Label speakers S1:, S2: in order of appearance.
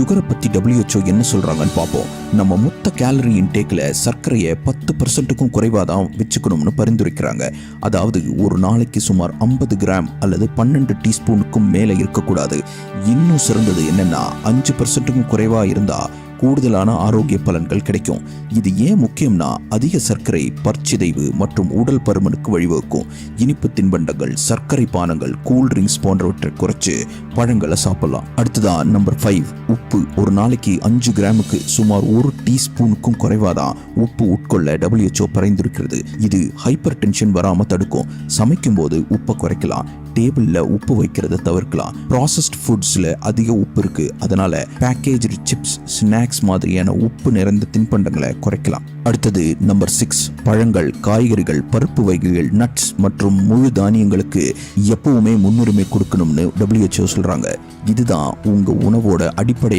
S1: சுகரை பத்தி டபிள்யூஹெச்ஓ என்ன சொல்றாங்கன்னு பார்ப்போம். நம்ம மொத்த கேலரி இன்டேக்ல சர்க்கரையை பத்து பர்சன்ட்டுக்கும் குறைவாக தான் வச்சுக்கணும்னு பரிந்துரைக்கிறாங்க. அதாவது ஒரு நாளைக்கு சுமார் ஐம்பது கிராம் அல்லது பன்னெண்டு டீஸ்பூனுக்கும் மேலே இருக்கக்கூடாது. இன்னும் சிறந்தது என்னன்னா அஞ்சு பர்சன்ட்டுக்கும் குறைவாக இருந்தால் கூடுதலான ஆரோக்கிய பலன்கள் கிடைக்கும். இது ஏன் முக்கியம்னா அதிக சர்க்கரை பற்சிதைவு மற்றும் உடல் பருமனுக்கு வழிவகுக்கும். இனிப்பு தின்பண்டங்கள் சர்க்கரை பானங்கள் கூல் ட்ரிங்க்ஸ் போன்றவற்றை குறைச்சு பழங்களை சாப்பிடலாம். அடுத்ததா நம்பர் ஃபைவ் உப்பு. ஒரு நாளைக்கு அஞ்சு கிராமுக்கு சுமார் ஒரு டீஸ்பூனுக்கும் குறைவாதான் உப்பு உட்கொள்ள டபிள்யூஹெச்ஓ பரிந்துரைக்கிறது. இது ஹைப்பர் டென்ஷன் வராமல் தடுக்கும். சமைக்கும் போது உப்பை குறைக்கலாம். டேபிளில் உப்பு வைக்கிறத தவிர்க்கலாம். ப்ராசஸ்ட் ஃபுட்ஸில் அதிக உப்பு இருக்குது அதனால் பேக்கேஜ் சிப்ஸ் ஸ்நாக்ஸ் மாதிரியான உப்பு நிறைந்த தின்பண்டங்களை குறைக்கலாம். அடுத்தது நம்பர் சிக்ஸ் பழங்கள் காய்கறிகள் பருப்பு வகைகள் நட்ஸ் மற்றும் முழு தானியங்களுக்கு எப்பவுமே முன்னுரிமை கொடுக்கணும்னு டபிள்யூஹெச்ஓ சொல்றாங்க. இதுதான் உங்க உணவோட அடிப்படை